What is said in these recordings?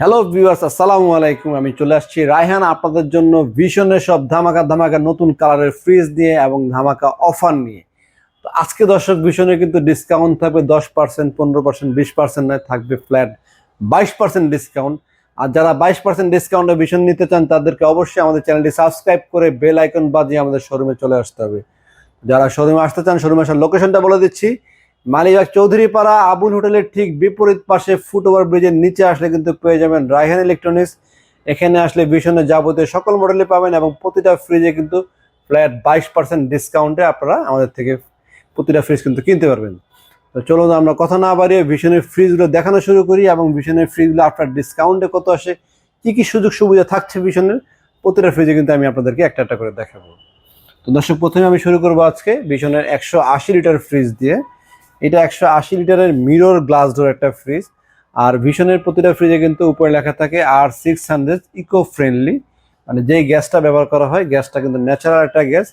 Hello viewers আসসালামু আলাইকুম। আমি চলে আসছি রায়হান, আপনাদের জন্য ভীষণের সব ধামাকা ধামাকা নতুন কালারের ফ্রিজ নিয়ে এবং ধামাকা অফার নিয়ে। তো আজকে দর্শক ভীষণে কিন্তু ডিসকাউন্ট থাকবে দশ পার্সেন্ট পনেরো পার্সেন্ট বিশ পার্সেন্ট নয়, থাকবে ফ্ল্যাট বাইশ পার্সেন্ট ডিসকাউন্ট আর যারা বাইশ পার্সেন্ট ডিসকাউন্টে ভীষণ নিতে চান, তাদেরকে অবশ্যই আমাদের চ্যানেলটি সাবস্ক্রাইব করে বেল আইকন বাজিয়ে আমাদের শোরুমে চলে আসতে হবে। যারা শোরুমে আসতে চান শোরুমে আসার লোকেশনটা বলে দিচ্ছি। মালিবাগ চৌধুরীপাড়া আবুল হোটেলের ঠিক বিপরীত পাশে ফুট ওভার ব্রিজের নিচে আসলে কিন্তু পেয়ে যাবেন রায়হান ইলেকট্রনিক্স। এখানে আসলে ভীষণের যাবতীয় সকল মডেলে পাবেন এবং প্রতিটা ফ্রিজে কিন্তু ফ্ল্যাট বাইশ পার্সেন্ট ডিসকাউন্টে আপনারা আমাদের থেকে প্রতিটা ফ্রিজ কিন্তু কিনতে পারবেন। তো চলুন আমরা কথা না বাড়িয়ে ভীষণের ফ্রিজগুলো দেখানো শুরু করি এবং ভীষণের ফ্রিজগুলো আপনার ডিসকাউন্টে কত আসে, কী কী সুযোগ সুবিধা থাকছে ভীষণের, প্রতিটা ফ্রিজে কিন্তু আমি আপনাদেরকে একটা একটা করে দেখাবো। তো দর্শক, প্রথমে আমি শুরু করব আজকে ভীষণের একশো আশি লিটার ফ্রিজ দিয়ে। এটা একশো আশি লিটারের মিরর গ্লাস ডোর একটা ফ্রিজ আর ভীষণের প্রতিটা ফ্রিজে কিন্তু উপরে লেখা থাকে R six hundred eco friendly মানে যেই গ্যাসটা ব্যবহার করা হয়, গ্যাসটা কিন্তু ন্যাচারাল একটা গ্যাস,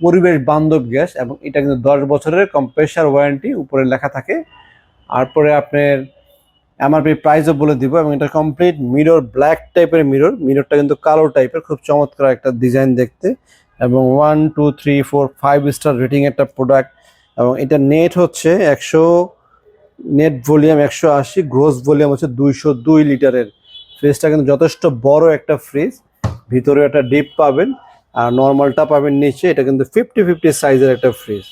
পরিবেশ বান্ধব গ্যাস, এবং এটা কিন্তু দশ বছরের কম্প্রেসার ওয়ারেন্টি উপরে লেখা থাকে। তারপরে আপনার এমআরপি প্রাইসও বলে দিব, এবং এটা কমপ্লিট মিরর ব্ল্যাক টাইপের মিরর মিররটা কিন্তু কালো টাইপের খুব চমৎকার একটা ডিজাইন দেখতে, এবং one two three four five star rating একটা প্রোডাক্ট এবং এটা নেট হচ্ছে একশো নেট ভলিউম একশো আশি গ্রোস ভলিউম হচ্ছে দুইশো দুই লিটারের ফ্রিজটা কিন্তু যথেষ্ট বড় একটা ফ্রিজ ভিতরে একটা ডিপ পাবেন আর নর্মালটা পাবেন নিচে এটা কিন্তু ফিফটি ফিফটি সাইজের একটা ফ্রিজ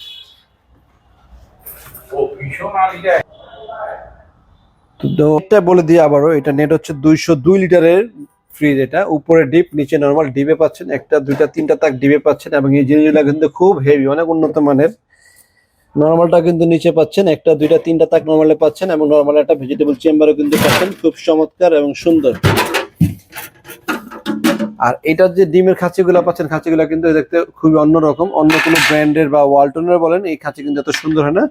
তো এটা বলে দিই আবারও এটা নেট হচ্ছে দুইশো দুই লিটারের ফ্রিজ এটা। উপরে ডিপ নিচে নর্মাল ডিপে পাচ্ছেন। একটা দুইটা তিনটা তাক ডিপে পাচ্ছেন এবং এই জিনিসগুলো কিন্তু খুব হেভি অনেক উন্নত মানের। নর্মালটা কিন্তু নিচে পাচ্ছেন, একটা, দুইটা, তিনটা তাক নর্মালে পাচ্ছেন এবং নর্মাল একটা ভেজিটেবল চেম্বারও কিন্তু পাচ্ছেন। খুব চমৎকার এবং সুন্দর। আর এটার যে ডিমের খাঁচিগুলো পাচ্ছেন, খাঁচিগুলো কিন্তু দেখতে খুবই অন্যরকম অন্য কোনো ব্র্যান্ডের বা ওয়ালটনের বলেন, এই খাঁচি কিন্তু এত সুন্দর হয় না।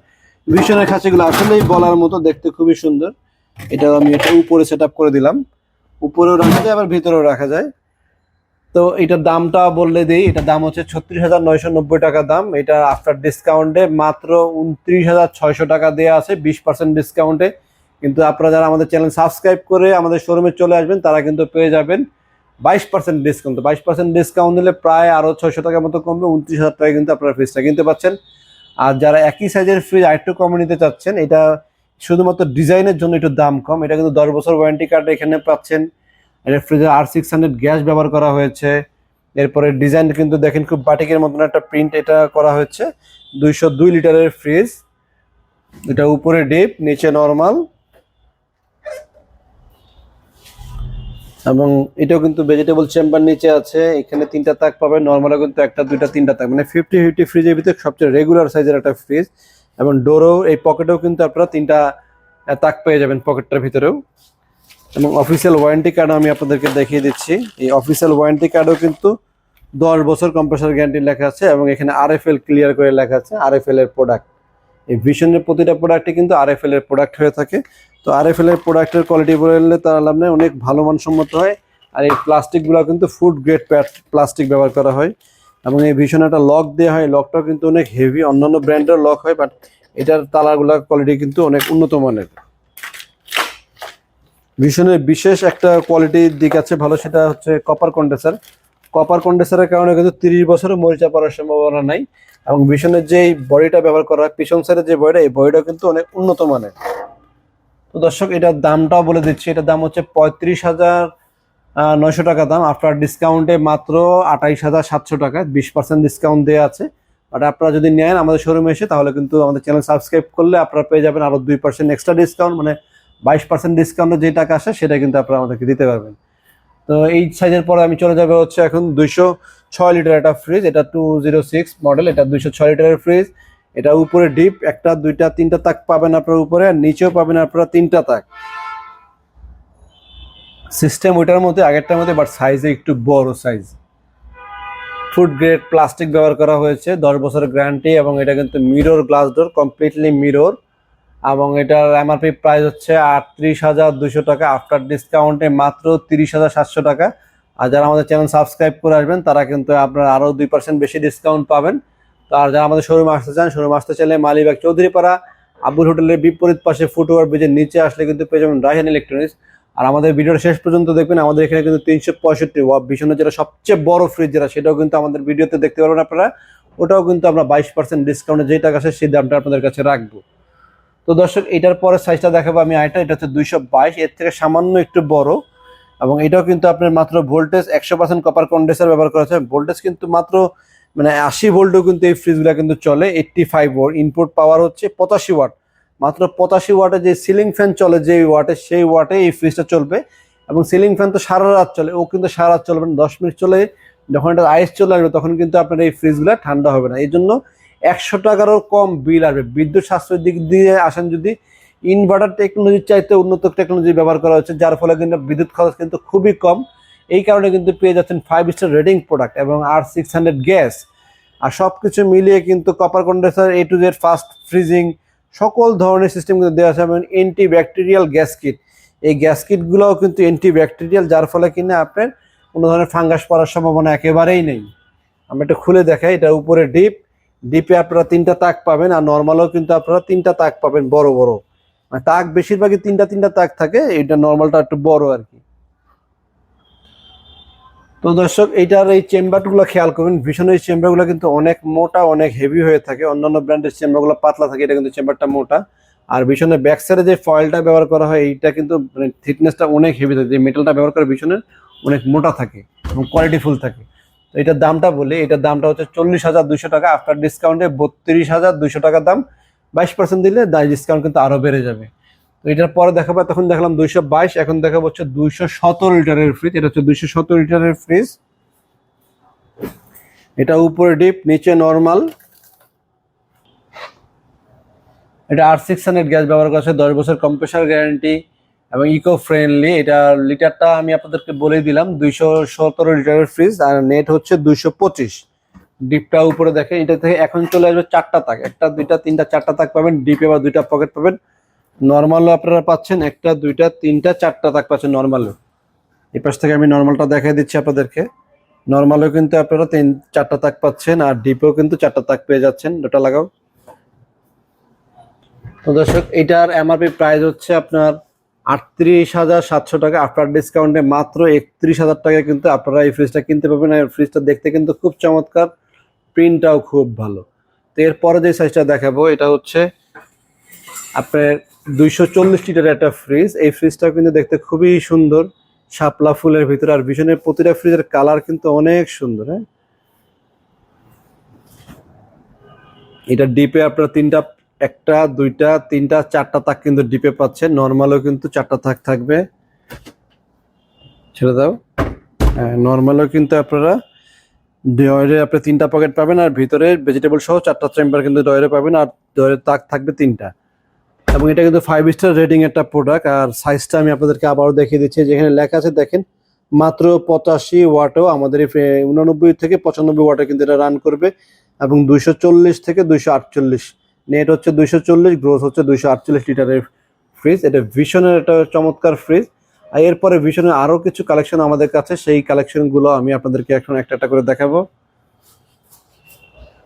ভীষণের খাঁচিগুলো আসলেই বলার মতো, দেখতে খুবই সুন্দর। এটা আমি এটা উপরে সেট করে দিলাম। উপরেও রাখা যায়, আবার ভিতরেও রাখা যায়। তো এটার দামটা বললে দিই, এটার দাম হচ্ছে ছত্রিশ হাজার নয়শো নব্বই টাকা দাম। এটা আফটার ডিসকাউন্টে মাত্র উনত্রিশ হাজার ছয়শো টাকা দেওয়া আছে, বিশ পার্সেন্ট ডিসকাউন্টে কিন্তু আপনারা যারা আমাদের চ্যানেল সাবস্ক্রাইব করে আমাদের শোরুমে চলে আসবেন, তারা কিন্তু পেয়ে যাবেন বাইশ পার্সেন্ট ডিসকাউন্ট বাইশ পার্সেন্ট ডিসকাউন্ট দিলে প্রায় আরও ছয়শো টাকার মতো কমবে উনত্রিশ হাজার টাকা কিন্তু আপনারা ফ্রিজটা কিনতে পাচ্ছেন। আর যারা একই সাইজের ফ্রিজ আরেকটু কমে নিতে চাচ্ছেন, এটা শুধুমাত্র ডিজাইনের জন্য একটু দাম কম। এটা কিন্তু দশ বছর ওয়ারেন্টি কার্ড এখানে পাচ্ছেন। ফ্রিজে আর সিক্স হান্ড্রেড গ্যাস ব্যবহার করা হয়েছে। এরপরে ডিজাইন কিন্তু দেখেন খুব বাটিকের মতন একটা প্রিন্ট এটা করা হয়েছে। দুইশো দুই লিটারের ফ্রিজ এটা উপরে ডিপ নিচে নর্মাল এবং এটাও কিন্তু ভেজিটেবল চেম্বার নিচে আছে। এখানে তিনটা তাক পাবেন নর্মালও কিন্তু একটা, দুইটা, তিনটা তাক। মানে ফিফটি ফিফটি ফ্রিজের ভিতরে সবচেয়ে রেগুলার সাইজের একটা ফ্রিজ এবং ডোরও এই পকেটেও কিন্তু আপনারা তিনটা তাক পেয়ে যাবেন পকেটটার ভিতরেও। এবং অফিসিয়াল ওয়ারেন্টি কার্ড আমি আপনাদেরকে দেখিয়ে দিচ্ছি। এই অফিসিয়াল ওয়ারেন্টি কার্ডও কিন্তু দশ বছর কম্প্রেসার গ্যারান্টি লেখা আছে এবং এখানে আরএফএল ক্লিয়ার করে লেখা আছে আরএফএল এর প্রোডাক্ট এই ভিশনের প্রতিটা প্রোডাক্টই কিন্তু আরএফএল এর প্রোডাক্ট হয়ে থাকে। তো আরএফএল এর প্রোডাক্টের কোয়ালিটি বললে তার নেই, অনেক ভালো মানসম্মত হয়। আর এই প্লাস্টিকগুলো কিন্তু ফুড গ্রেড প্লাস্টিক ব্যবহার করা হয়। এবং এই ভীষণ একটা লক দেওয়া হয়। লকটাও কিন্তু অনেক হেভি অন্যান্য ব্র্যান্ডের লক হয় বাট এটার তালাগুলার কোয়ালিটি কিন্তু অনেক উন্নত মানের। ভীষণের বিশেষ একটা কোয়ালিটির দিক আছে, ভালো সেটা হচ্ছে কপার কন্ডেসার কপার কন্ডেসারের কারণে কিন্তু তিরিশ বছরের মরিচা পড়ার সম্ভাবনা নাই এবং ভীষণের যে বডিটা ব্যবহার করা হয়, পিছন সাইডের যে বডিটা, এই বডিটা কিন্তু অনেক উন্নত মানের। তো দর্শক, এটার দামটাও বলে দিচ্ছি। এটার দাম হচ্ছে পঁয়ত্রিশ হাজার নয়শো টাকা দাম। আফটার ডিসকাউন্টে মাত্র আঠাইশ হাজার সাতশো টাকা। বিশ পার্সেন্ট ডিসকাউন্ট দেওয়া আছে। বাট আপনারা যদি নেন আমাদের শোরুমে এসে, তাহলে কিন্তু আমাদের চ্যানেল সাবস্ক্রাইব করলে আপনারা পেয়ে যাবেন আরও দুই পার্সেন্ট এক্সট্রা ডিসকাউন্ট মানে বাইশ পার্সেন্ট ডিসকাউন্টে যে টাকা আসে, সেটা কিন্তু আপনারা আমাদেরকে দিতে পারবেন। তো এই সাইজের পরে আমি চলে যাবে হচ্ছে এখন দুইশো ছয় লিটার একটা ফ্রিজ এটা টু জিরো সিক্স মডেল এটা দুইশো ছয় লিটারের ফ্রিজ এটা উপরে ডিপ একটা, দুইটা, তিনটা তাক পাবেন আপনার উপরে, আর নিচেও পাবেন আপনারা তিনটা তাক। সিস্টেম ওইটার মধ্যে, আগেরটার মধ্যে বাট সাইজে একটু বড় সাইজ ফুড গ্রেড প্লাস্টিক ব্যবহার করা হয়েছে, দশ বছরের গ্যারান্টি এবং এটা কিন্তু mirror glass door completely mirror এবং এটার এমআরপি প্রাইস হচ্ছে আটত্রিশ হাজার দুশো টাকা। আফটার ডিসকাউন্টে মাত্র তিরিশ হাজার সাতশো টাকা। আর যারা আমাদের চ্যানেল সাবস্ক্রাইব করে আসবেন, তারা কিন্তু আপনার আরও দুই পার্সেন্ট বেশি ডিসকাউন্ট পাবেন। তো আর যারা আমাদের শোরুমে আসতে চান শোরুমে আসতে চাইলে মালিবাগ চৌধুরীপাড়া আবুল হোটেলের বিপরীত পাশে ফুটওভার ব্রিজের নিচে আসলে কিন্তু পেয়ে যাবেন রায়হান ইলেকট্রনিক্স আর আমাদের ভিডিওর শেষ পর্যন্ত দেখবেন, আমাদের এখানে কিন্তু তিনশো পঁয়ষট্টি ভীষণের যেটা সবচেয়ে বড় ফ্রিজ যেটা, সেটাও কিন্তু আমাদের ভিডিওতে দেখতে পারবেন আপনারা। ওটাও কিন্তু আমরা বাইশ পার্সেন্ট ডিসকাউন্টে যেই টাকা আছে সেই দামটা আপনাদের কাছে রাখব। তো দর্শক, এটার পরে সাইজটা দেখাবো আমি আইটা এটা হচ্ছে দুইশো বাইশ, এর থেকে সামান্য একটু বড়। এবং এটাও কিন্তু আপনার মাত্র ভোল্টেজ একশো পার্সেন্ট কপার কন্ডেন্সার ব্যবহার করা হচ্ছে। ভোল্টেজ কিন্তু মাত্র মানে আশি ভোল্টও কিন্তু এই ফ্রিজগুলো কিন্তু চলে eighty five watt input power হচ্ছে পঁচাশি ওয়াট মাত্র পঁচাশি ওয়াটে যে সিলিং ফ্যান চলে যে ওয়াটে সেই ওয়াটে এই ফ্রিজটা চলবে। এবং সিলিং ফ্যান তো সারা রাত চলে, ও কিন্তু সারা রাত চলবে না। দশ মিনিট চলে, যখন এটা আইস চলে আসবে, তখন কিন্তু আপনার এই ফ্রিজগুলো ঠান্ডা হবে না। এই জন্য একশো টাকারও কম বিল আসবে। বিদ্যুৎ সাশ্রয়ের দিক দিয়ে আসেন যদি ইনভার্টার টেকনোলজির চাইতে উন্নত টেকনোলজি ব্যবহার করা হচ্ছে, যার ফলে কিন্তু বিদ্যুৎ খরচ কিন্তু খুবই কম। এই কারণে কিন্তু পেয়ে যাচ্ছেন ফাইভ স্টার রেটিং প্রোডাক্ট এবং আর সিক্স হান্ড্রেড গ্যাস আর সব কিছু মিলিয়ে কিন্তু copper condenser A to Z fast freezing সকল ধরনের সিস্টেম কিন্তু দেওয়া আছে এবং অ্যান্টি ব্যাকটেরিয়াল গ্যাস কিট এই গ্যাস কিটগুলোও কিন্তু অ্যান্টি ব্যাকটেরিয়াল যার ফলে কিনা আপনার কোনো ধরনের ফাঙ্গাস পড়ার সম্ভাবনা একেবারেই নেই। আমি এটা খুলে দেখাই, এটা উপরে ডিপ ডিপে আপনারা তিনটা তাক পাবেন আর নর্মালও কিন্তু আপনারা তিনটা তাক পাবেন, বড় বড়। মানে তাক বেশিরভাগই তিনটা তিনটা তাক থাকে এটা নর্মালটা একটু বড় আর কি। তো দর্শক, এইটার এই চেম্বারগুলো খেয়াল করবেন ভীষণ এই চেম্বারগুলো কিন্তু অনেক মোটা, অনেক হেভি হয়ে থাকে। অন্যান্য ব্র্যান্ডের চেম্বারগুলো পাতলা থাকে, এটা কিন্তু চেম্বারটা মোটা। আর ভীষণের ব্যাক সাইডে যে ফয়েলটা ব্যবহার করা হয়, এইটা কিন্তু মানে থিকনেসটা অনেক হেভি থাকে, যে মেটালটা ব্যবহার করে ভীষণের অনেক মোটা থাকে এবং কোয়ালিটিফুল থাকে। তো এটার দামটা বলি, এটার দামটা হচ্ছে চল্লিশ হাজার দুইশো টাকা। আফটার ডিসকাউন্টে বত্রিশ হাজার দুইশো টাকার দাম। বাইশ পার্সেন্ট দিলে ডিসকাউন্ট কিন্তু আরও বেড়ে যাবে। তো এটার পরে দেখাবো, তখন দেখলাম দুইশো বাইশ, এখন দেখাবো হচ্ছে দুইশো সতেরো লিটারের ফ্রিজ এটা হচ্ছে দুইশো সতেরো লিটারের ফ্রিজ এটা উপরে ডিপ নিচে নর্মাল এটা আর সিক্স হান্ড্রেড গ্যাস ব্যবহার করা দশ বছর কম্প্রেসার গ্যারান্টি এবং ইকো ফ্রেন্ডলি এটা লিটারটা আমি আপনাদেরকে বলে দিলাম, দুইশো সতেরো লিটারের ফ্রিজ আর নেট হচ্ছে দুইশো পঁচিশ। ডিপটা উপরে দেখেন, এটা থেকে এখন চলে আসবে চারটা তাক। একটা, দুইটা, তিনটা, চারটা তাক পাবেন ডিপে বা দুইটা পকেট পাবেন। নর্মালও আপনারা পাচ্ছেন, একটা, দুইটা, তিনটা, চারটা তাক পাচ্ছেন নর্মালও এই পাশ থেকে আমি নর্মালটা দেখাই দিচ্ছি আপনাদেরকে। নর্মালও কিন্তু আপনারা তিন, চারটা তাক পাচ্ছেন, আর ডিপেও কিন্তু চারটা তাক পেয়ে যাচ্ছেন। দুটা লাগাও। তো দর্শক, এটার এমআরপি প্রাইস হচ্ছে আপনার আটত্রিশ হাজার সাতশো টাকা আফটার ডিসকাউন্টে মাত্র একত্রিশ হাজার টাকায় কিন্তু আপনারা এই ফ্রিজটা কিনতে পারবেন। আর ফ্রিজটা দেখতে কিন্তু খুব চমৎকার প্রিন্টটাও খুব ভালো। তো এরপরে যে সাইজটা দেখাবো, এটা হচ্ছে আপনার দুইশো চল্লিশ লিটার একটা ফ্রিজ এই ফ্রিজটা কিন্তু দেখতে খুবই সুন্দর, শাপলা ফুলের ভিতরে। আর ভীষণের প্রতিটা ফ্রিজের কালার কিন্তু অনেক সুন্দর হ্যাঁ? এটা ডিপে আপনার তিনটা একটা, দুইটা, তিনটা, চারটা তাক কিন্তু ডিপে পাচ্ছে। নর্মালও কিন্তু চারটা তাক থাকবে। ছেড়ে দাও। হ্যাঁ নর্মালও কিন্তু আপনারা ডয়ারে আপনি তিনটা পকেট পাবেন আর ভিতরে ভেজিটেবল সহ চারটা চেম্বার কিন্তু ডয়ারে পাবেন আর ডয়ারে তাক থাকবে তিনটা। এবং এটা কিন্তু ফাইভ স্টার রেটিং একটা প্রোডাক্ট আর সাইজটা আমি আপনাদেরকে আবারও দেখিয়ে দিচ্ছি। যেখানে লেখা আছে, দেখেন, মাত্র পঁচাশি ওয়াটও আমাদের উননব্বই থেকে পঁচানব্বই ওয়াটে কিন্তু এটা রান করবে এবং দুইশো চল্লিশ থেকে দুইশো আটচল্লিশ নেট হচ্ছে দুইশো চল্লিশ গ্রোথ হচ্ছে দুইশো আটচল্লিশ লিটারের ফ্রিজ এটা ভীষণের একটা চমৎকার ফ্রিজ আর এরপরে ভীষণের আরও কিছু কালেকশন আমাদের কাছে। সেই কালেকশনগুলো আমি আপনাদেরকে এখন একটা একটা করে দেখাবো।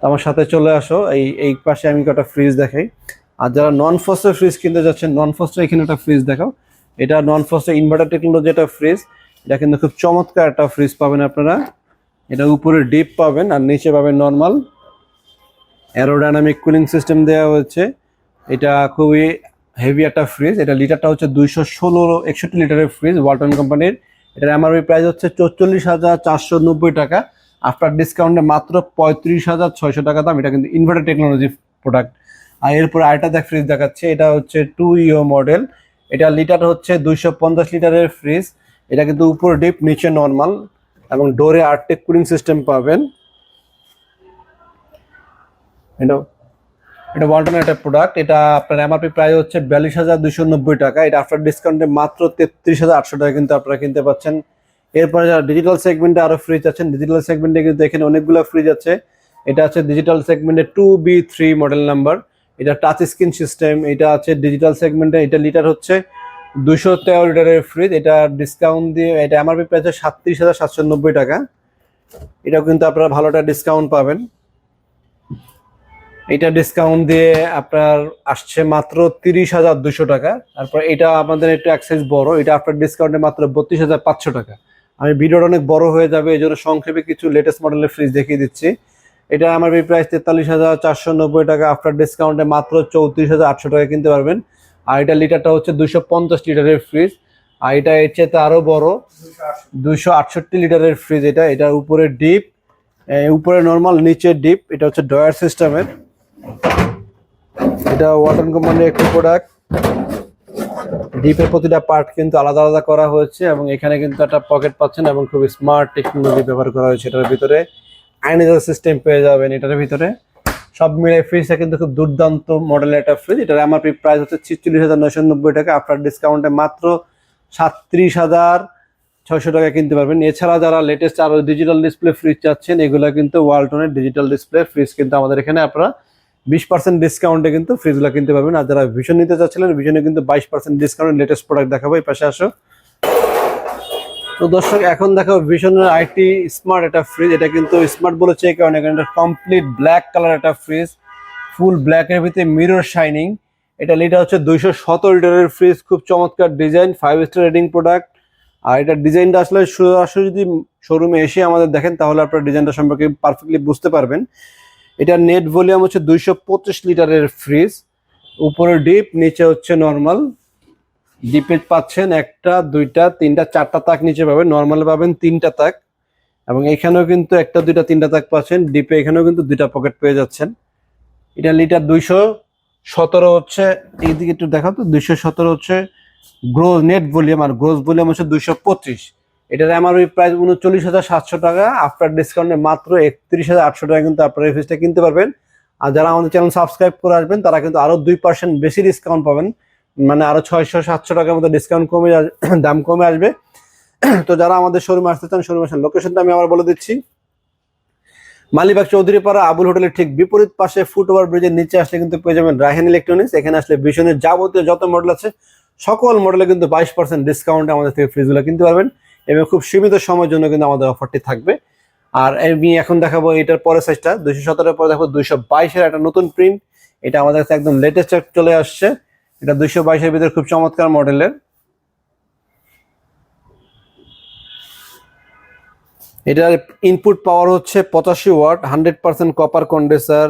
আমার সাথে চলে আসো। এই এই পাশে আমি কটা ফ্রিজ দেখাই। আর যারা নন ফস্টের ফ্রিজ কিনতে যাচ্ছেন নন ফস্টের এখানে একটা ফ্রিজ দেখাও। এটা নন ফস্টের ইনভার্টার টেকনোলজি একটা ফ্রিজ এটা কিন্তু খুব চমৎকার একটা ফ্রিজ পাবেন আপনারা। এটা উপরে ডিপ পাবেন আর নিচে পাবেন নর্মাল অ্যারোডাইনামিক কুলিং সিস্টেম দেওয়া হয়েছে। এটা খুবই হেভি একটা ফ্রিজ এটা লিটারটা হচ্ছে দুইশো ষোলো একষট্টি লিটারের ফ্রিজ ওয়ালটন কোম্পানির এটার এমআরপি প্রাইস হচ্ছে চৌচল্লিশ হাজার চারশো নব্বই টাকা। আফটার ডিসকাউন্টে মাত্র পঁয়ত্রিশ হাজার ছয়শো টাকা দাম। এটা কিন্তু ইনভার্টার টেকনোলজি প্রোডাক্ট আর এরপরে আরেকটা দেখ ফ্রিজ দেখাচ্ছে। এটা হচ্ছে টু ইও মডেল এটা লিটার হচ্ছে দুইশো পঞ্চাশ লিটারের ফ্রিজ এটা কিন্তু উপর ডিপ নিচে নর্মাল এবং ডোরে আর্টেক কুলিং সিস্টেম পাবেন। এটা এটা ওয়ালটনের একটা প্রোডাক্ট এটা আপনার এমআরপি প্রায় হচ্ছে বিয়াল্লিশ হাজার দুশো নব্বই টাকা, এটা আফটার ডিসকাউন্টে মাত্র তেত্রিশ হাজার আটশো টাকা কিন্তু আপনারা কিনতে পাচ্ছেন। এরপরে যারা ডিজিটাল সেগমেন্টে আরও ফ্রিজ আছেন ডিজিটাল সেগমেন্টে কিন্তু এখানে অনেকগুলো ফ্রিজ আছে এটা আছে ডিজিটাল সেগমেন্টে two B three model number এটা টাচ স্ক্রিন সিস্টেম এটা আছে ডিজিটাল সেগমেন্টে এটা লিটার হচ্ছে দুশো তেরো লিটারের ফ্রিজ এটা ডিসকাউন্ট দিয়ে, এটা এমআরপি প্রাইস সাতত্রিশ হাজার সাতশো নব্বই টাকা। এটাও কিন্তু আপনারা ভালো একটা ডিসকাউন্ট পাবেন। এটা ডিসকাউন্ট দিয়ে আপনার আসছে মাত্র তিরিশ হাজার দুশো টাকা। তারপর এটা আমাদের একটু অ্যাক্সেস বড়, এটা আপনার ডিসকাউন্টে মাত্র বত্রিশ হাজার পাঁচশো টাকা। আমি ভিডিওটা অনেক বড় হয়ে যাবে এই জন্য সংক্ষেপে কিছু লেটেস্ট মডেলের ফ্রিজ দেখিয়ে দিচ্ছি। এটা আমার প্রাইস তেতাল্লিশ হাজার চারশো নব্বই টাকা আফটার ডিসকাউন্টে মাত্র চৌত্রিশ হাজার আটশো টাকা কিনতে পারবেন। আর এটা লিটারটা হচ্ছে দুশো পঞ্চাশ লিটারের ফ্রিজ আর এটা এর চেয়ে আরও বড় দুশো আটষট্টি লিটারের ফ্রিজ এটা। এটার উপরে ডিপ উপরে নর্মাল নিচে ডিপ এটা হচ্ছে ডয়ার সিস্টেমের এটা ওয়াটার কোম্পানির একটি প্রোডাক্ট ডিপের প্রতিটা পার্ট কিন্তু আলাদা আলাদা করা হয়েছে এবং এখানে কিন্তু একটা পকেট পাচ্ছেন এবং খুব স্মার্ট টেকনোলজি ব্যবহার করা হয়েছে এটার ভিতরে। আইনাইজার সিস্টেম পেয়ে যাবেন এটার ভিতরে। সব মিলে ফ্রিজটা কিন্তু খুব দুর্দান্ত মডেলের একটা ফ্রিজ এটার এমআরপি প্রাইস হচ্ছে ছিচল্লিশ হাজার নয়শো নব্বই টাকা। আপনার ডিসকাউন্টে মাত্র সাতত্রিশ হাজার ছয়শো টাকা কিনতে পারবেন। এছাড়া যারা লেটেস্ট আরও ডিজিটাল ডিসপ্লে ফ্রিজ চাচ্ছেন, এগুলো কিন্তু ওয়ালটনের ডিজিটাল ডিসপ্লে ফ্রিজ কিন্তু আমাদের এখানে আপনারা বিশ পার্সেন্ট ডিসকাউন্টে কিন্তু ফ্রিজগুলো কিনতে পারবেন। আর যারা ভীষণ নিতে চাচ্ছিলেন ভীষণে কিন্তু বাইশ পার্সেন্ট ডিসকাউন্ট লেটেস্ট প্রোডাক্ট দেখাবো। এই পাশে আসো। তো দর্শক, এখন দেখো ভীষণের আইটি স্মার্ট একটা ফ্রিজ এটা কিন্তু স্মার্ট বলেছে, এই কারণে কারণ এটা কমপ্লিট ব্ল্যাক কালার একটা ফ্রিজ ফুল ব্ল্যাকের ভিতরে মিরর শাইনিং এটা লিটার হচ্ছে দুইশো সতেরো লিটারের ফ্রিজ খুব চমৎকার design five star rating product আর এটা ডিজাইনটা আসলে সরাসরি যদি শোরুমে এসে আমাদের দেখেন, তাহলে আপনার ডিজাইনটা সম্পর্কে পারফেক্টলি বুঝতে পারবেন। এটা নেট ভলিউম হচ্ছে দুইশো পঁচিশ লিটারের ফ্রিজ উপরে ডিপ নিচে হচ্ছে নর্মাল ডিপে পাচ্ছেন একটা, দুইটা, তিনটা, চারটা তাক নিচে পাবেন। নর্মাল পাবেন তিনটা তাক। এবং এখানেও কিন্তু একটা, দুইটা, তিনটা তাক পাচ্ছেন। ডিপে এখানেও কিন্তু দুইটা পকেট পেয়ে যাচ্ছেন। এটা লিটার দুইশো সতেরো হচ্ছে। এইদিকে একটু দেখাও তো, দুইশো সতেরো হচ্ছে গ্রোজ নেট ভলিউম আর গ্রোজ ভলিউম হচ্ছে দুইশো পঁচিশ। এটার এমআরপি প্রাইস উনচল্লিশ হাজার সাতশো টাকা। আফটার ডিসকাউন্টে মাত্র একত্রিশ হাজার আটশো টাকা কিন্তু আপনারা এই ফ্রিজটা কিনতে পারবেন। আর যারা আমাদের চ্যানেল সাবস্ক্রাইব করে আসবেন, তারা কিন্তু আরও দুই পার্সেন্ট বেশি ডিসকাউন্ট পাবেন। মানে আরও ছয়শো সাতশো টাকার মতো ডিসকাউন্ট কমে দাম কমে আসবে। তো যারা আমাদের শোরুমে আসতে চান শোরুমে আসার লোকেশনটা আমি আবার বলে দিচ্ছি। মালিবাগ চৌধুরী পাড়া আবুল হোটেলের ঠিক বিপরীত পাশে ফুট ওভার ব্রিজের নিচে আসলে কিন্তু পেয়ে যাবেন রাহেন ইলেকট্রনিক্স এখানে আসলে ভীষণের যাবতীয় যত মডেল আছে, সকল মডেলে কিন্তু বাইশ পার্সেন্ট ডিসকাউন্টে আমাদের থেকে ফ্রিজগুলো কিনতে পারবেন। এবং খুব সীমিত সময়ের জন্য কিন্তু আমাদের অফারটি থাকবে। আর আমি এখন দেখাবো এটার পরের সাইজটা দুইশো সতেরো পরে দেখাবো দুইশো বাইশের একটা নতুন প্রিন্ট এটা আমাদের কাছে একদম লেটেস্ট চলে আসছে। এটা দুইশো বাইশের ভিতরে খুব চমৎকার মডেলের এটার ইনপুট পাওয়ার হচ্ছে পঁচাশি watt, hundred percent copper condenser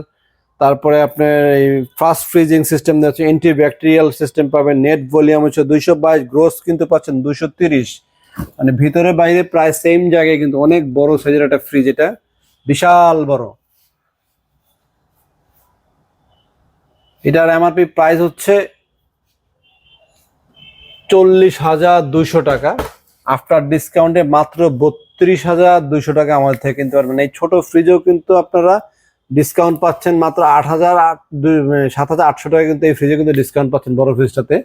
তারপরে আপনার এই ফাস্ট ফ্রিজিং সিস্টেম হচ্ছে অ্যান্টি ব্যাকটেরিয়াল সিস্টেম পাবেন। নেট ভলিউম হচ্ছে দুইশো বাইশ গ্রোস কিন্তু পাচ্ছেন দুইশো তিরিশ। মানে ভিতরে বাইরে প্রায় সেম জায়গায় কিন্তু অনেক বড় সাইজের একটা ফ্রিজ এটা বিশাল বড়। এটার এমআরপি প্রাইস হচ্ছে চল্লিশ হাজার দুইশো টাকা। আফটার ডিসকাউন্টে মাত্র বত্রিশ হাজার দুইশো টাকা আমাদের থেকে কিনতে পারবেন। এই ছোট ফ্রিজেও কিন্তু আপনারা ডিসকাউন্ট পাচ্ছেন মাত্র আট হাজার সাত হাজার আটশো টাকা কিন্তু এই ফ্রিজে কিন্তু ডিসকাউন্ট পাচ্ছেন বড় ফ্রিজটাতে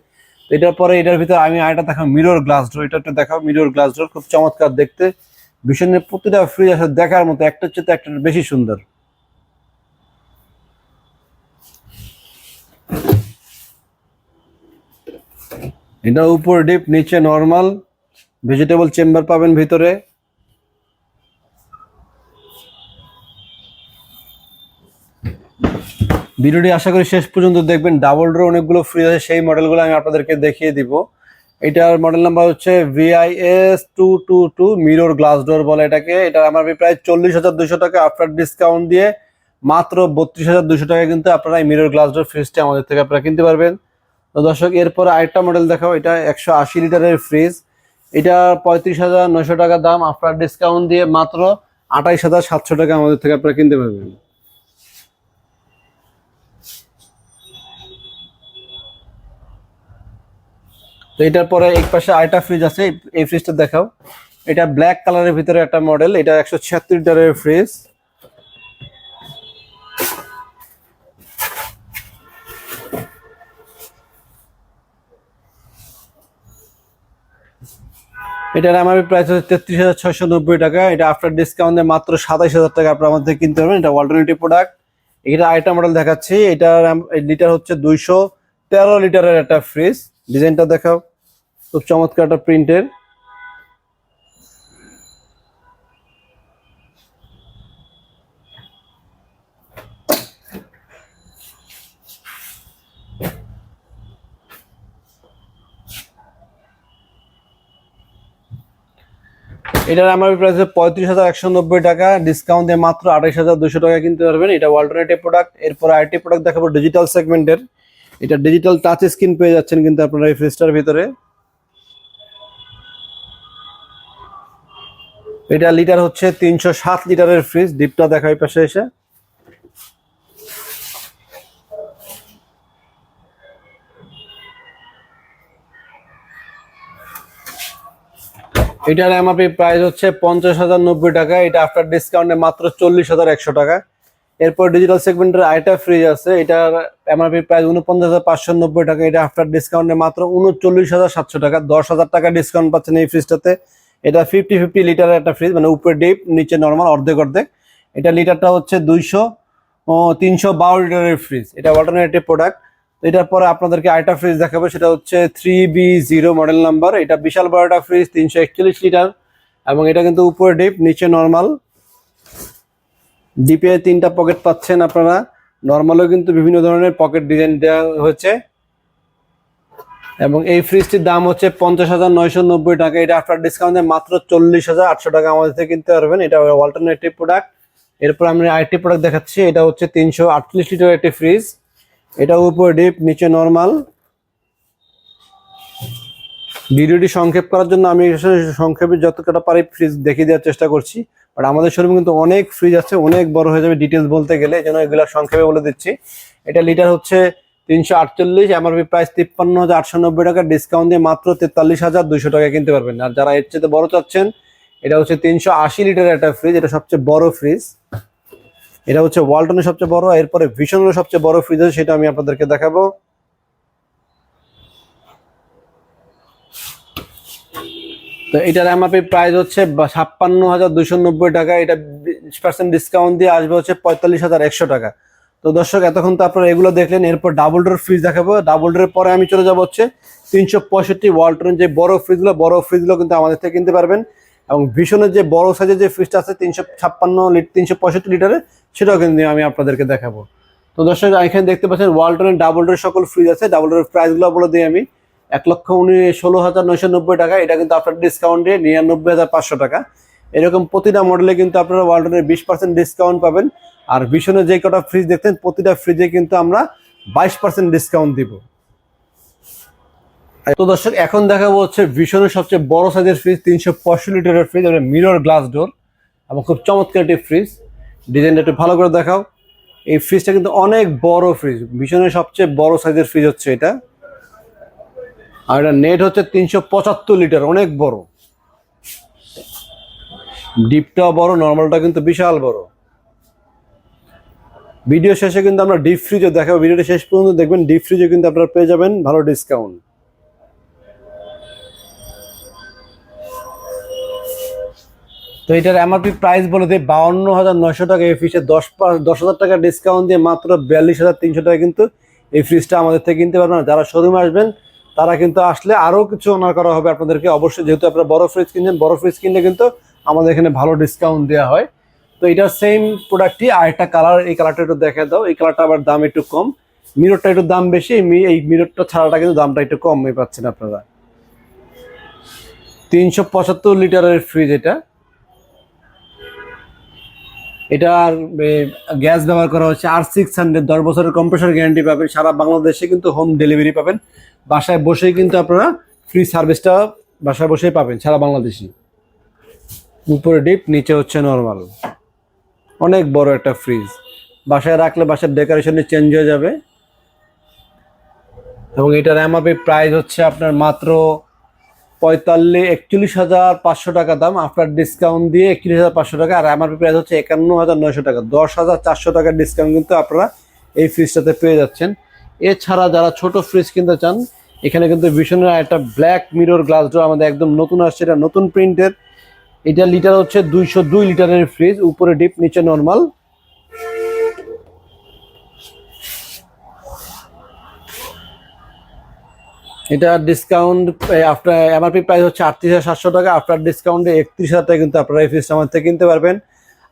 এটার পরে এটার ভিতরে আমি আরেকটা দেখাবো মিরর গ্লাস ডোর এটা একটা দেখাবো মিরর গ্লাস ডোর খুব চমৎকার দেখতে। ভীষণের প্রতিটা ফ্রিজ আসলে দেখার মতো, একটা হচ্ছে তো একটা বেশি সুন্দর। এটা উপর ডিপ নিচে নর্মাল ভেজিটেবল চেম্বার পাবেন ভিতরে। ভিডিওটি আশা করি শেষ পর্যন্ত দেখবেন। ডাবল ডোর অনেকগুলো ফ্রি আছে, সেই মডেলগুলো আমি আপনাদেরকে দেখিয়ে দিব। এটার মডেল নাম্বার হচ্ছে VIS two two two mirror glass door বলে এটাকে। এটা আমার প্রায় চল্লিশ হাজার দুশো টাকা আফটার ডিসকাউন্ট দিয়ে মাত্র বত্রিশ হাজার দুশো টাকা কিন্তু আপনারা এই মিরর গ্লাস ডোর ফ্রিজটি আমাদের থেকে আপনারা কিনতে পারবেন। তো দর্শক, এরপর আরেকটা মডেল দেখাও এটা একশো আশি লিটারের ফ্রিজ এটা পঁয়ত্রিশ হাজার নশো টাকা দাম আফটার ডিসকাউন্ট দিয়ে মাত্র আঠাইশ হাজার সাতশো টাকা আমাদের থেকে আপনারা কিনতে পারবেন। তো এটার পরে এক পাশে আরেকটা ফ্রিজ আছে, এই- ফ্রিজটা দেখাও। এটা ব্ল্যাক কালারের ভিতরে একটা মডেল এটা একশো ছিয়াত্তর লিটারের ফ্রিজ এটার আমার প্রাইস হচ্ছে তেত্রিশ হাজার ছয়শো নব্বই টাকা। এটা আফটার ডিসকাউন্টে মাত্র সাতাইশ হাজার টাকা আপনার আমাদের কিনতে পারবেন। এটা অল্টারনেটিভ প্রোডাক্ট এটা আরেকটা মডেল দেখাচ্ছি। এটার লিটার হচ্ছে দুইশো তেরো লিটারের একটা ফ্রিজ ডিজাইনটা দেখাও। খুব চমৎকার একটা প্রিন্টের। এটার আমার প্রাইস পঁয়ত্রিশ হাজার একশো নব্বই টাকা। ডিসকাউন্ট দিয়ে মাত্র আঠাশ হাজার দুশো টাকা কিনতে পারবেন। এটা অল্টারনেটিভ প্রোডাক্ট এরপর আইটি প্রোডাক্ট দেখাবো ডিজিটাল সেগমেন্টের এটা ডিজিটাল টাচ স্ক্রিন পেয়ে যাচ্ছেন কিন্তু আপনারা এই ফ্রিজটার ভিতরে। এটা লিটার হচ্ছে তিনশো সাত লিটারের ফ্রিজ ডিপটা দেখা এই পাশে এসে। এটার এমআরপি প্রাইস হচ্ছে পঞ্চাশ হাজার নব্বই টাকা, এটা আফটার ডিসকাউন্টে মাত্র চল্লিশ হাজার একশো টাকা। এরপর ডিজিটাল সেগমেন্টের আইটা ফ্রিজ আছে, এটার এমআরপি প্রাইস উনপঞ্চাশ হাজার পাঁচশো নব্বই টাকা। এটা আফটার ডিসকাউন্টে মাত্র উনচল্লিশ হাজার সাতশো টাকা। দশ হাজার টাকা ডিসকাউন্ট পাচ্ছেন এই ফ্রিজটাতে এটা ফিফটি ফিফটি লিটারের একটা ফ্রিজ মানে উপরে ডিপ নিচে নর্মাল অর্ধেক অর্ধেক। এটা লিটারটা হচ্ছে দুইশো তিনশো বারো লিটারের ফ্রিজ এটা অল্টারনেটিভ প্রোডাক্ট এটার পরে আপনাদেরকে আরেকটা ফ্রিজ দেখাবো, সেটা হচ্ছে three B zero model number এটা বিশাল বড় একটা ফ্রিজ তিনশো একচল্লিশ লিটার এবং এটা কিন্তু উপরে ডিপ নিচে নর্মাল ডিপে তিনটা পকেট পাচ্ছেন আপনারা। নর্মালও কিন্তু বিভিন্ন ধরনের পকেট ডিজাইন দেওয়া হয়েছে। এবং এই ফ্রিজটির দাম হচ্ছে পঞ্চাশ হাজার নয়শো নব্বই টাকা। এটা আফটার ডিসকাউন্টে মাত্র চল্লিশ হাজার আটশো টাকা আমাদের থেকে কিনতে পারবেন। এটা অল্টারনেটিভ প্রোডাক্ট এরপর আমি আরেকটি প্রোডাক্ট দেখাচ্ছি। এটা হচ্ছে তিনশো আটত্রিশ লিটার একটি ফ্রিজ এটা উপরে ডিপ নিচে নর্মাল ভিডিওটি সংক্ষেপ করার জন্য আমি সংক্ষেপে যতটা পারি ফ্রিজ দেখিয়ে দেওয়ার চেষ্টা করছি। বাট আমাদের শোরুমে কিন্তু অনেক ফ্রিজ আছে, অনেক বড় হয়ে যাবে ডিটেলস বলতে গেলে জন্য এগুলো সংক্ষেপে বলে দিচ্ছি। এটা লিটার হচ্ছে তিনশো আটচল্লিশ এমআরপি প্রাইস তিপ্পান্ন হাজার আটশো নব্বই টাকা ডিসকাউন্ট দিয়ে মাত্র তেতাল্লিশ হাজার দুইশো টাকা কিনতে পারবেন। আর যারা এর চেয়ে বড় চাচ্ছেন, এটা হচ্ছে তিনশো আশি লিটারের একটা ফ্রিজ এটা সবচেয়ে বড় ফ্রিজ এটা হচ্ছে ওয়ালটনের সবচেয়ে বড়, এরপরে ভীষণের সবচেয়ে বড় ফ্রিজ আছে, সেটা আমি আপনাদেরকে দেখাবো। তো এটার এমআরপি প্রাইস হচ্ছে ছাপ্পান্ন হাজার দুশো নব্বই টাকা। এটা বিশ পার্সেন্ট ডিসকাউন্ট দিয়ে আসবে হচ্ছে পঁয়তাল্লিশ হাজার একশো টাকা। তো দর্শক, এতক্ষণ তো আপনারা এগুলো দেখলেন, এরপর ডাবল ডোর ফ্রিজ দেখাবো। ডাবল ডোরের পরে আমি চলে যাব হচ্ছে তিনশো পঁয়ষট্টি ওয়ালটনের যে বড় ফ্রিজগুলো বড় ফ্রিজগুলো কিন্তু আমাদের থেকে কিনতে পারবেন। এবং ভীষণের যে বড় সাইজের যে ফ্রিজটা আছে, তিনশো ছাপ্পান্ন তিনশো পঁয়ষট্টি লিটারের সেটাও কিন্তু আমি আপনাদেরকে দেখাবো। তো দর্শক, এখানে দেখতে পাচ্ছেন ওয়ালটনের ডাবল ডোরের সকল ফ্রিজ আছে। ডাবল ডোরের প্রাইসগুলো বলে দিই আমি। এক লক্ষ উনি ষোলো হাজার নয়শো নব্বই টাকা। এটা কিন্তু আপনার ডিসকাউন্টে নিরানব্বই হাজার পাঁচশো টাকা। এরকম প্রতিটা মডেলে কিন্তু আপনারা ওয়ালটনের বিশ পার্সেন্ট ডিসকাউন্ট পাবেন। আর ভীষণে যে কটা ফ্রিজ দেখতেন প্রতিটা ফ্রিজে কিন্তু আমরা বাইশ পার্সেন্ট ডিসকাউন্ট দিব। তো দর্শক, এখন দেখাবো হচ্ছে ভীষণের সবচেয়ে বড় সাইজের ফ্রিজ তিনশো পঁয়ষট্টি লিটারের ফ্রিজ মানে মিরর গ্লাস ডোর এবং খুব চমৎকার একটি ফ্রিজ ডিজাইনটা একটু ভালো করে দেখাও। এই ফ্রিজটা কিন্তু অনেক বড় ফ্রিজ ভীষণের সবচেয়ে বড় সাইজের ফ্রিজ হচ্ছে এটা। আর এটা নেট হচ্ছে তিনশো পঁচাত্তর লিটার অনেক বড়। ডিপটাও বড় নর্মালটা কিন্তু বিশাল বড়। ভিডিও শেষে কিন্তু আমরা ডিপ ফ্রিজও দেখাবো। ভিডিওটা শেষ পর্যন্ত দেখবেন ডিপ ফ্রিজও কিন্তু আপনারা পেয়ে যাবেন ভালো ডিসকাউন্ট তো এটার এমআরপি প্রাইস বলে দিয়ে বাউন্ন হাজার নয়শো টাকা। এই ফ্রিজে দশ দশ হাজার টাকা ডিসকাউন্ট দিয়ে মাত্র বিয়াল্লিশ হাজার তিনশো টাকা কিন্তু এই ফ্রিজটা আমাদের থেকে কিনতে পারবেন। যারা শোরুমে আসবেন তারা কিন্তু আসলে আরও কিছু অনার করা হবে আপনাদেরকে। অবশ্যই যেহেতু আপনারা বড় ফ্রিজ কিনছেন, বড় ফ্রিজ কিনলে কিন্তু আমাদের এখানে ভালো ডিসকাউন্ট দেওয়া হয়। তো এটার সেম প্রোডাক্টটি আর একটা কালার এই কালারটা একটু দেখা দাও। এই কালারটা আবার দাম একটু কম। মিররটা একটু দাম বেশি, এই মিররটা ছাড়াটা কিন্তু দামটা একটু কম পাচ্ছেন আপনারা। তিনশো পঁচাত্তর লিটারের ফ্রিজ এটা। এটা গ্যাস ব্যবহার করা হচ্ছে আর সিক্স হান্ড্রেড দশ বছরের কম্প্রেসার গ্যারান্টি পাবেন। সারা বাংলাদেশে কিন্তু হোম ডেলিভারি পাবেন। বাসায় বসেই কিন্তু আপনারা ফ্রি সার্ভিসটা বাসায় বসেই পাবেন, সারা বাংলাদেশি। উপরে ডিপ নিচে হচ্ছে নর্মাল অনেক বড় একটা ফ্রিজ বাসায় রাখলে বাসার ডেকোরেশনে চেঞ্জ হয়ে যাবে। এবং এটার এমআপি প্রাইস হচ্ছে আপনার মাত্র পঁয়তাল্লিশ, একচল্লিশ হাজার পাঁচশো টাকা দাম। আপনার ডিসকাউন্ট দিয়ে একচল্লিশ হাজার পাঁচশো টাকা। আর এমআরপি প্রাইস হচ্ছে একান্ন হাজার নয়শো টাকা। দশ হাজার চারশো টাকার ডিসকাউন্ট কিন্তু আপনারা এই ফ্রিজটাতে পেয়ে যাচ্ছেন। এছাড়া যারা ছোট ফ্রিজ কিনতে চান, এখানে কিন্তু ভীষণের একটা ব্ল্যাক মিরর গ্লাস ডোর আমাদের একদম নতুন আসছে। এটা নতুন প্রিন্টের এটা লিটার হচ্ছে দুইশো দুই লিটারের ফ্রিজ উপরে ডিপ নিচে নর্মাল এটা ডিসকাউন্ট আফটার এমআরপি প্রাইস হচ্ছে আটত্রিশ হাজার সাতশো টাকা আফটার ডিসকাউন্টে একত্রিশ হাজার টাকা কিন্তু আপনারা এই ফ্রিজটা আমার থেকে কিনতে পারবেন।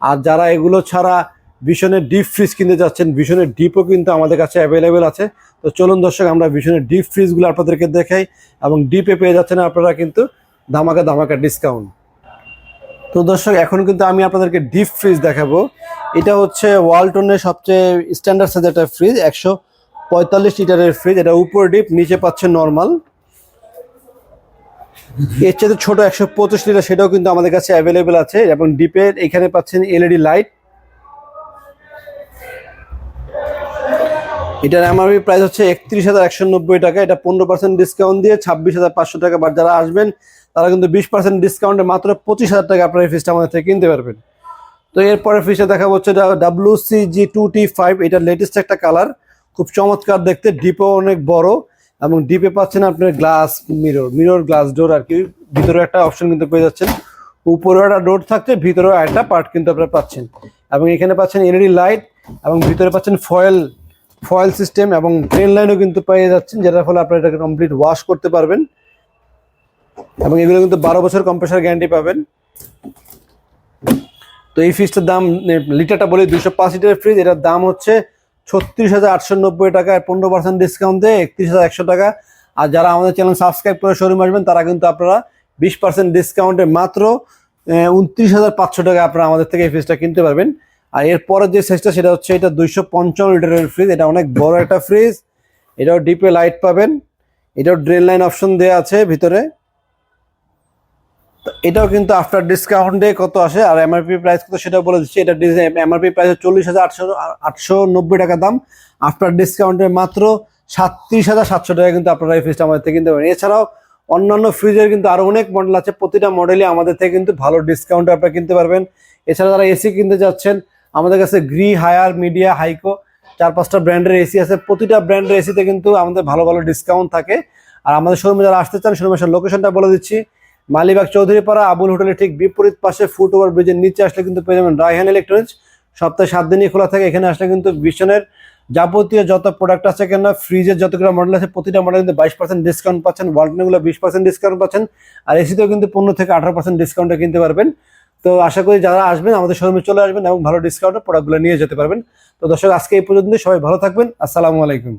আর যারা এগুলো ছাড়া ভীষণের ডিপ ফ্রিজ কিনতে যাচ্ছেন ভীষণের ডিপও কিন্তু আমাদের কাছে অ্যাভেলেবেল আছে। তো চলুন দর্শক, আমরা ভীষণের ডিপ ফ্রিজগুলো আপনাদেরকে দেখাই এবং ডিপে পেয়ে যাচ্ছেন আপনারা কিন্তু ধামাকা ধামাকা ডিসকাউন্ট তো দর্শক, এখন কিন্তু আমি আপনাদেরকে ডিপ ফ্রিজ দেখাবো। এটা হচ্ছে ওয়ালটনের সবচেয়ে স্ট্যান্ডার্ড সাইজ একটা ফ্রিজ একশো পঁয়তাল্লিশ লিটারের ফ্রিজ এটা উপর ডিপ নিচে পাচ্ছে নর্মাল এর চেয়ে ছোট একশো পঁচিশ লিটার সেটাও কিন্তু আমাদের কাছে অ্যাভেলেবেল আছে। এবং ডিপের এখানে পাচ্ছেন এলইডি লাইট এটার এমআরপি প্রাইস হচ্ছে একত্রিশ হাজার একশো নব্বই টাকা। এটা পনেরো পার্সেন্ট ডিসকাউন্ট দিয়ে ছাব্বিশ হাজার পাঁচশো টাকা বা যারা আসবেন, তারা কিন্তু বিশ পার্সেন্ট ডিসকাউন্টে মাত্র পঁচিশ হাজার টাকা আপনার এই ফ্রিজটা আমাদের থেকে কিনতে পারবেন। তো এরপরে ফ্রিজটা দেখা হচ্ছে W C G two T five এটা লেটেস্ট একটা কালার খুব চমৎকার, দেখতে ডিপও অনেক বড় এবং ডিপে পাচ্ছেন আপনার glass mirror mirror glass door আর কি। ভিতরে একটা অপশন কিন্তু পেয়ে যাচ্ছেন। উপরে একটা ডোর থাকছে, ভিতরেও একটা পার্ট কিন্তু আপনারা পাচ্ছেন। এবং এখানে পাচ্ছেন এলইডি লাইট এবং ভিতরে পাচ্ছেন ফয়েল ফয়েল সিস্টেম এবং ট্রেন লাইনও কিন্তু পেয়ে যাচ্ছেন, যেটার ফলে আপনারা এটাকে কমপ্লিট ওয়াশ করতে পারবেন। এবং এগুলো কিন্তু বারো বছর কম্প্রেসার গ্যারান্টি পাবেন। তো এই ফ্রিজটার দাম, লিটারটা বলি, দুইশো পাঁচ লিটারের ফ্রিজ এটার দাম হচ্ছে ছত্রিশ হাজার আটশো নব্বই টাকা পনেরো পার্সেন্ট ডিসকাউন্ট দিয়ে একত্রিশ হাজার একশো টাকা। আর যারা আমাদের চ্যানেল সাবস্ক্রাইব করে শোরুম আসবেন, তারা কিন্তু আপনারা বিশ পার্সেন্ট ডিসকাউন্টে মাত্র উনত্রিশ হাজার পাঁচশো টাকা আপনারা আমাদের থেকে এই ফ্রিজটা কিনতে পারবেন। আর এরপরের যে সাইজটা সেটা হচ্ছে এটা দুইশো পঞ্চান্ন লিটারের ফ্রিজ এটা অনেক বড় একটা ফ্রিজ এটাও ডিপে লাইট পাবেন। এটাও ড্রেন লাইন অপশন দেওয়া আছে ভিতরে। এটাও কিন্তু আফটার ডিসকাউন্টে কত আসে আর এমআরপি প্রাইস কত সেটা বলে দিচ্ছি। এটা এমআরপি প্রাইস চল্লিশ হাজার আটশো আটশো নব্বই টাকা দাম। আফটার ডিসকাউন্টে মাত্র সাতত্রিশ হাজার সাতশো টাকা কিন্তু আপনারা এই ফ্রিজটা আমাদের থেকে কিনতে পারেন। এছাড়াও অন্যান্য ফ্রিজের কিন্তু আরও অনেক মডেল আছে। প্রতিটা মডেলই আমাদের থেকে কিন্তু ভালো ডিসকাউন্টে আপনারা কিনতে পারবেন। এছাড়া যারা এসি কিনতে যাচ্ছেন, আমাদের কাছে গ্রি হায়ার মিডিয়া হাইকো চার পাঁচটা ব্র্যান্ডের এসি আছে। প্রতিটা ব্র্যান্ডের এসিতে কিন্তু আমাদের ভালো ভালো ডিসকাউন্ট থাকে। আর আমাদের শোরুমে যারা আসতে চান শোরুমের লোকেশনটা বলে দিচ্ছি। মালিবাগ চৌধুরীপাড়া আবুল হোটেলের ঠিক বিপরীত পাশে ফুট ওভার ব্রিজের নিচে আসলে কিন্তু পেয়ে যাবেন রায়হান ইলেকট্রনিক্স। সপ্তাহে সাত দিনই খোলা থাকে, এখানে আসলে কিন্তু বিশনের যাবতীয় যত প্রোডাক্ট আছে কেন ফ্রিজের যতগুলো মডেল আছে, প্রতিটা মডেল কিন্তু বাইশ পার্সেন্ট ডিসকাউন্ট পাচ্ছেন ওয়ালটনগুলো বিশ পার্সেন্ট ডিসকাউন্ট পাচ্ছেন, আর এসিতেও কিন্তু পনেরো থেকে আঠারো পার্সেন্ট ডিসকাউন্টে কিনতে পারবেন। তো আশা করি যারা আসবেন, আমাদের শোরুমে চলে আসবেন এবং ভালো ডিসকাউন্টে প্রোডাক্টগুলো নিয়ে যেতে পারবেন। তো দর্শক, আজকে এই পর্যন্ত সবাই ভালো থাকবেন, আসসালামু আলাইকুম।